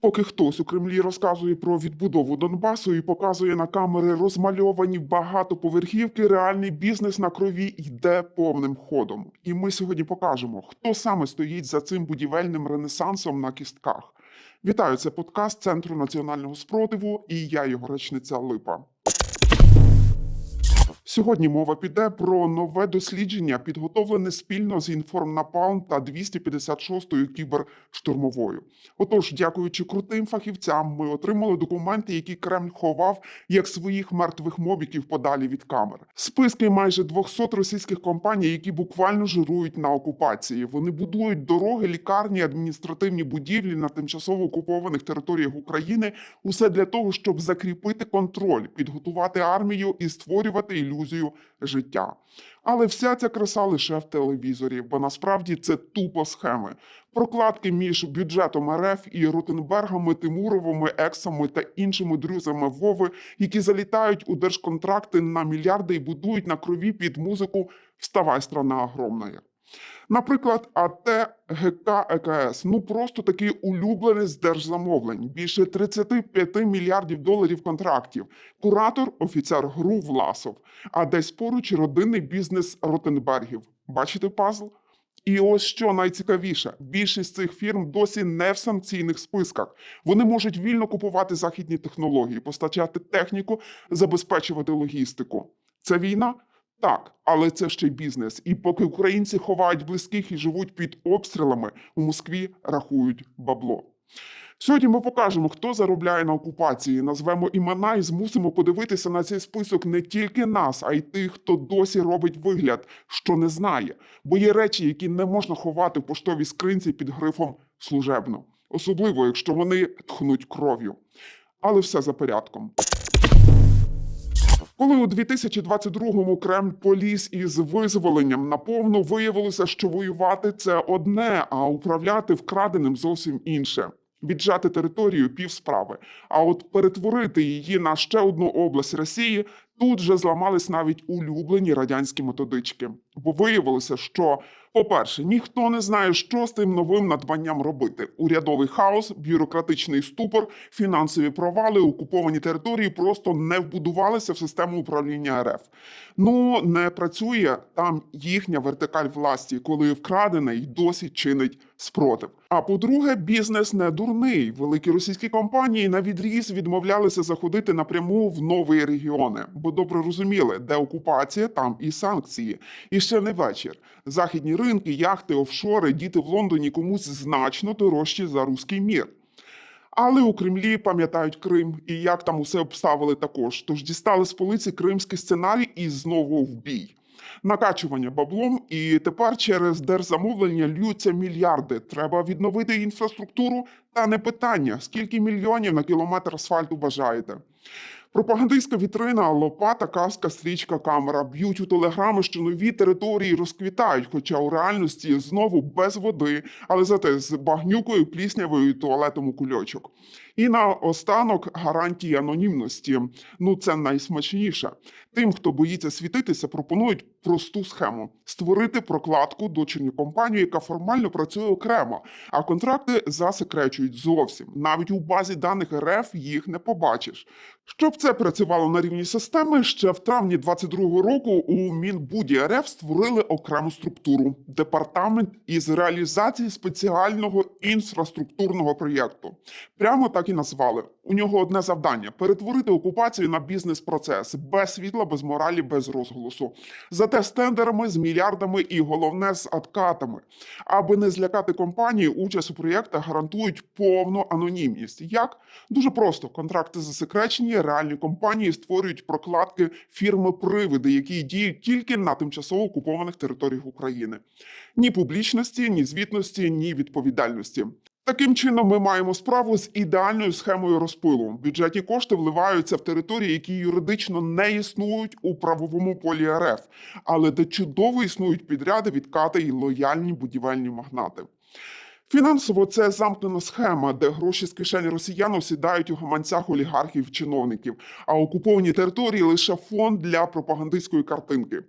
Поки хтось у Кремлі розказує про відбудову Донбасу і показує на камери розмальовані багатоповерхівки, реальний бізнес на крові йде повним ходом. І ми сьогодні покажемо, хто саме стоїть за цим будівельним ренесансом на кістках. Вітаю, це подкаст Центру національного спротиву, і я його речниця Липа. Сьогодні мова піде про нове дослідження, підготовлене спільно з Інформнапалм та 256-ю кіберштурмовою. Отож, дякуючи крутим фахівцям, ми отримали документи, які Кремль ховав як своїх мертвих мобіків подалі від камер. Списки майже 200 російських компаній, які буквально жирують на окупації. Вони будують дороги, лікарні, адміністративні будівлі на тимчасово окупованих територіях України. Усе для того, щоб закріпити контроль, підготувати армію і створювати ілюзію життя. Але вся ця краса лише в телевізорі, бо насправді це тупо схеми. Прокладки між бюджетом РФ і Рутенбергами, Тимуровими, Ексами та іншими друзями Вови, які залітають у держконтракти на мільярди і будують на крові під музику Вставай, страна огромная. Наприклад, АТ ГК ЕКС ну просто такий улюблений з держзамовлень. Більше 35 мільярдів доларів контрактів. Куратор, офіцер ГРУ Власов. А десь поруч родинний бізнес Ротенбергів. Бачите пазл? І ось що найцікавіше: більшість цих фірм досі не в санкційних списках. Вони можуть вільно купувати західні технології, постачати техніку, забезпечувати логістику. Це війна? Так, але це ще й бізнес. І поки українці ховають близьких і живуть під обстрілами, у Москві рахують бабло. Сьогодні ми покажемо, хто заробляє на окупації, назвемо імена і змусимо подивитися на цей список не тільки нас, а й тих, хто досі робить вигляд, що не знає. Бо є речі, які не можна ховати в поштовій скринці під грифом служебно, особливо якщо вони тхнуть кров'ю. Але все за порядком. Коли у 2022-му Кремль поліз із визволенням наповну, виявилося, що воювати це одне, а управляти вкраденим зовсім інше. Віджати територію півсправи. А от перетворити її на ще одну область Росії тут же зламались навіть улюблені радянські методички. Бо виявилося, що, по-перше, ніхто не знає, що з тим новим надбанням робити. Урядовий хаос, бюрократичний ступор, фінансові провали, окуповані території просто не вбудувалися в систему управління РФ. Ну не працює там їхня вертикаль власті, коли вкрадене й досі чинить спротив. А по-друге, бізнес не дурний. Великі російські компанії на відріз відмовлялися заходити напряму в нові регіони, бо добре розуміли, де окупація, там і санкції. І ще не вечір. Західні ринки, яхти, офшори, діти в Лондоні комусь значно дорожчі за руський мір. Але у Кремлі пам'ятають Крим і як там усе обставили також. Тож дістали з полиці кримський сценарій і знову в бій. Накачування баблом, і тепер через держзамовлення льються мільярди. Треба відновити інфраструктуру, та не питання, скільки мільйонів на кілометр асфальту бажаєте. Пропагандистська вітрина, лопата, каска, стрічка, камера б'ють у телеграми, що нові території розквітають, хоча у реальності знову без води, але зате з багнюкою, пліснявою і туалетом у кульочок. І на останок гарантії анонімності. Ну це найсмачніше. Тим, хто боїться світитися, пропонують просту схему: створити прокладку дочірню компанію, яка формально працює окремо, а контракти засекречують зовсім. Навіть у базі даних РФ їх не побачиш. Щоб це працювало на рівні системи, ще в травні 22-го року у Мінбуді РФ створили окрему структуру департамент із реалізації спеціального інфраструктурного проєкту. Прямо так і назвали. У нього одне завдання перетворити окупацію на бізнес-процес без світла, без моралі, без розголосу. Зате з тендерами, з мільярдами і головне з откатами. Аби не злякати компанії, участь у проєктах гарантують повну анонімність. Як дуже просто контракти засекречені, реальні компанії створюють прокладки фірми-привиди, які діють тільки на тимчасово окупованих територіях України. Ні публічності, ні звітності, ні відповідальності. Таким чином, ми маємо справу з ідеальною схемою розпилу. Бюджетні кошти вливаються в території, які юридично не існують у правовому полі РФ, але де чудово існують підряди, відкати і лояльні будівельні магнати. Фінансово це замкнена схема, де гроші з кишені росіян осідають у гаманцях олігархів чиновників, а окуповані території лише фонд для пропагандистської картинки.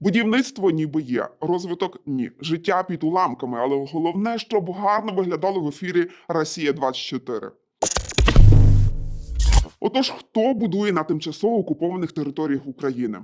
Будівництво ніби є, розвиток ні, життя під уламками, але головне, щоб гарно виглядало в ефірі Росія 24 Отож, хто будує на тимчасово окупованих територіях України?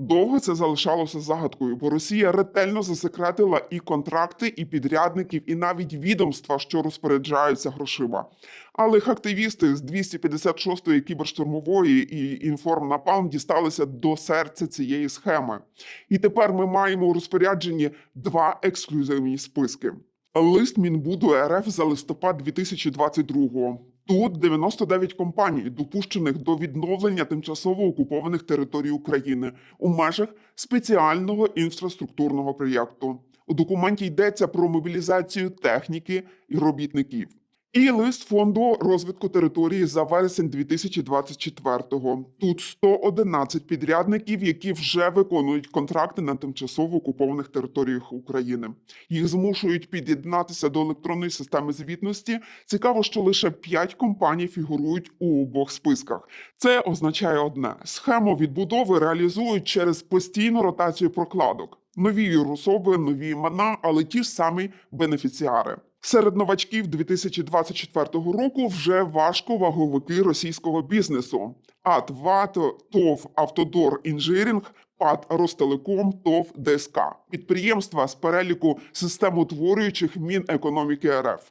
Довго це залишалося загадкою, бо Росія ретельно засекретила і контракти, і підрядників, і навіть відомства, що розпоряджаються грошима. Але активісти з 256-ї кіберштурмової і інформнапалм дісталися до серця цієї схеми. І тепер ми маємо у розпорядженні два ексклюзивні списки. Лист Мінбуду РФ за листопад 2022-го. Тут 99 компаній, допущених до відновлення тимчасово окупованих територій України у межах спеціального інфраструктурного проєкту. У документі йдеться про мобілізацію техніки і робітників. І лист фонду розвитку території за вересень 2024-го. Тут 111 підрядників, які вже виконують контракти на тимчасово окупованих територіях України. Їх змушують під'єднатися до електронної системи звітності. Цікаво, що лише 5 компаній фігурують у обох списках. Це означає одне: схему відбудови реалізують через постійну ротацію прокладок. Нові юрособи, нові імена, але ті ж самі бенефіціари. Серед новачків 2024 року вже важко ваговики російського бізнесу. АТ ВАТ, ТОВ Автодор Інжирінг, ПАТ Ростелеком, ТОВ ДСК. Підприємства з переліку системотворюючих Мінекономіки РФ.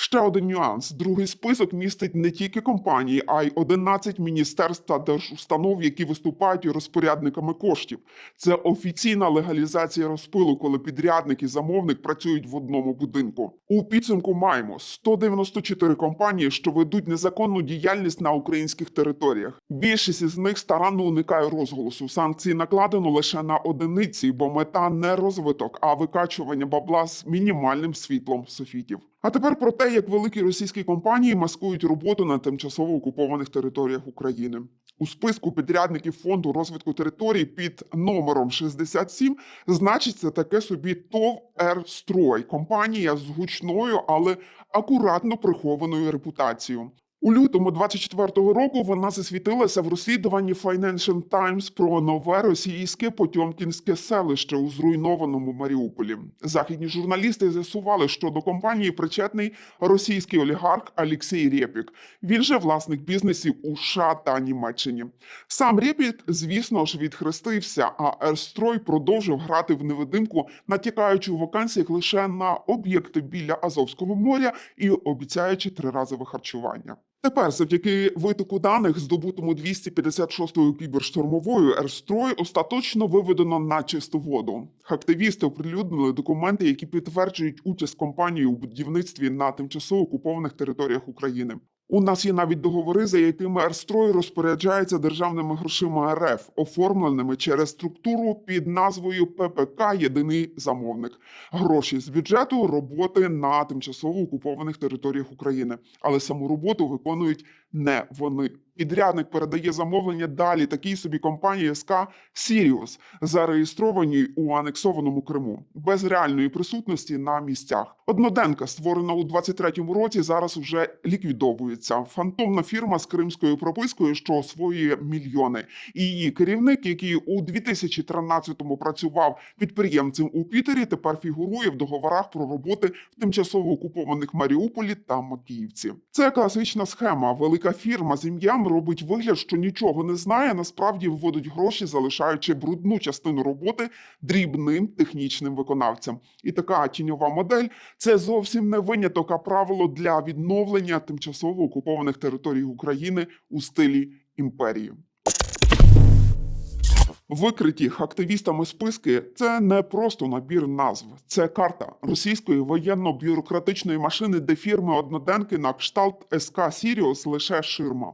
Ще один нюанс: другий список містить не тільки компанії, а й 11 міністерств та держустанов, які виступають розпорядниками коштів. Це офіційна легалізація розпилу, коли підрядник і замовник працюють в одному будинку. У підсумку маємо 194 компанії, що ведуть незаконну діяльність на українських територіях. Більшість із них старанно уникає розголосу. Санкції накладено лише на одиниці, бо мета не розвиток, а викачування бабла з мінімальним світлом софітів. А тепер про те, як великі російські компанії маскують роботу на тимчасово окупованих територіях України. У списку підрядників фонду розвитку територій під номером 67 значиться таке собі ТОВ «Ерстрой» – компанія з гучною, але акуратно прихованою репутацією. У лютому 24-го року вона засвітилася в розслідуванні Financial Times про нове російське Потьомкінське селище у зруйнованому Маріуполі. Західні журналісти з'ясували, що до компанії причетний російський олігарх Олексій Рєпік. Він же власник бізнесів у США та Німеччині. Сам Рєпік, звісно ж, відхрестився, а Ерстрой продовжив грати в невидимку, натякаючи у вакансіях лише на об'єкти біля Азовського моря і обіцяючи триразове харчування. Тепер, завдяки витоку даних, здобутому 256-ю кіберштурмовою, Ерстрой остаточно виведено на чисту воду. Активісти оприлюднили документи, які підтверджують участь компанії у будівництві на тимчасово окупованих територіях України. У нас є навіть договори, за якими Арстрой розпоряджається державними грошима РФ, оформленими через структуру під назвою ППК Єдиний замовник. Гроші з бюджету роботи на тимчасово окупованих територіях України, але саму роботу виконують не вони. Підрядник передає замовлення далі такій собі компанії СК Сіріус, зареєстрованій у анексованому Криму, без реальної присутності на місцях. Одноденка, створена у 23-му році, зараз вже ліквідовується. Фантомна фірма з кримською пропискою, що освоює мільйони. І її керівник, який у 2013-му працював підприємцем у Пітері, тепер фігурує в договорах про роботи в тимчасово окупованих Маріуполі та Макіївці. Це класична схема. Велика фірма з ім'ям робить вигляд, що нічого не знає. Насправді вводить гроші, залишаючи брудну частину роботи дрібним технічним виконавцям. І така тіньова модель це зовсім не виняток, а правило для відновлення тимчасово окупованих територій України у стилі імперії. Викриті активістами списки це не просто набір назв, це карта російської воєнно-бюрократичної машини, де фірми одноденки на кшталт СК Сіріус лише ширма.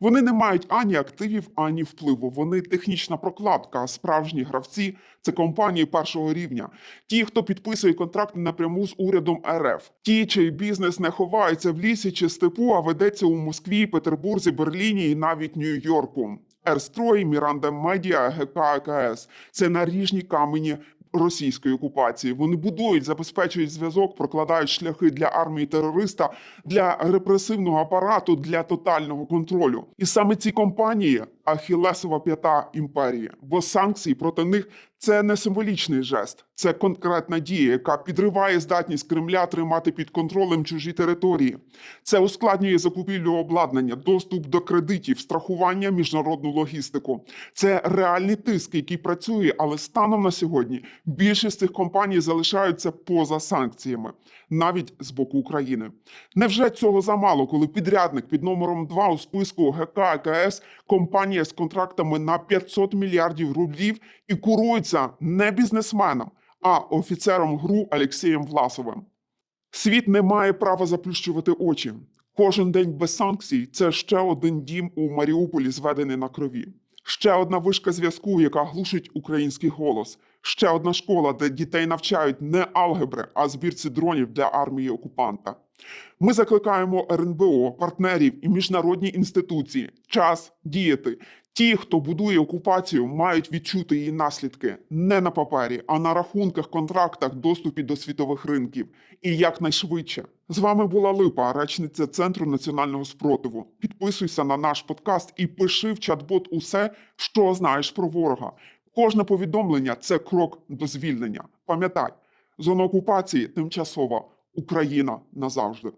Вони не мають ані активів, ані впливу. Вони технічна прокладка. Справжні гравці це компанії першого рівня. Ті, хто підписує контракти напряму з урядом РФ, ті, чий бізнес не ховається в лісі чи степу, а ведеться у Москві, Петербурзі, Берліні і навіть Нью-Йорку. Ерстрой, Міранда Медіа, ГК АКС – це наріжні камені російської окупації. Вони будують, забезпечують зв'язок, прокладають шляхи для армії терориста, для репресивного апарату, для тотального контролю. І саме ці компанії ахілесова п'ята імперії, бо санкції проти них це не символічний жест, це конкретна дія, яка підриває здатність Кремля тримати під контролем чужі території. Це ускладнює закупівлю обладнання, доступ до кредитів, страхування, міжнародну логістику. Це реальний тиск, який працює, але станом на сьогодні більшість цих компаній залишаються поза санкціями, навіть з боку України. Невже цього замало, коли підрядник під номером 2 у списку ГК АКС компанія з контрактами на 500 мільярдів рублів і курується не бізнесменом, а офіцером ГРУ Олексієм Власовим? Світ не має права заплющувати очі. Кожен день без санкцій це ще один дім у Маріуполі, зведений на крові. Ще одна вишка зв'язку, яка глушить український голос. Ще одна школа, де дітей навчають не алгебри, а збірці дронів для армії окупанта. Ми закликаємо РНБО, партнерів і міжнародні інституції. Час діяти. Ті, хто будує окупацію, мають відчути її наслідки не на папері, а на рахунках, контрактах, доступі до світових ринків. І якнайшвидше. З вами була Липа, речниця Центру національного спротиву. Підписуйся на наш подкаст і пиши в чат-бот усе, що знаєш про ворога. Кожне повідомлення це крок до звільнення. Пам'ятай, зона окупації тимчасова, Україна назавжди.